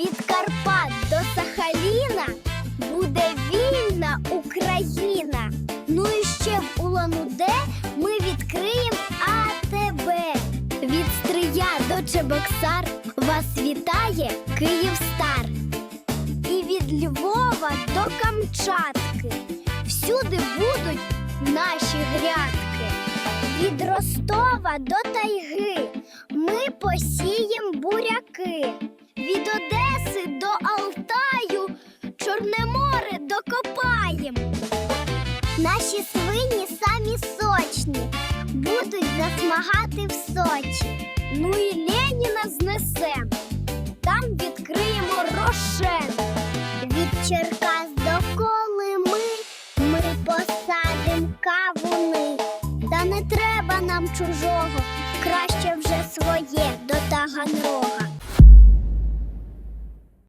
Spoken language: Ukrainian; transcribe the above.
Від Карпат до Сахаліна буде вільна Україна. Ну і ще в Улан-Удэ ми відкриємо АТБ. Від Стрия до Чебоксар вас вітає Київстар. І від Львова до Камчатки. Всюди будуть наші грядки. Від Ростова до Тайги ми посієм Чорне море докопаєм. Наші свині самі сочні, будуть засмагати в Сочі. Ну і Леніна знесем, там відкриємо рошен. Від Черкас до Колими ми посадим кавуни. Та не треба нам чужого, краще вже своє до Таганрога.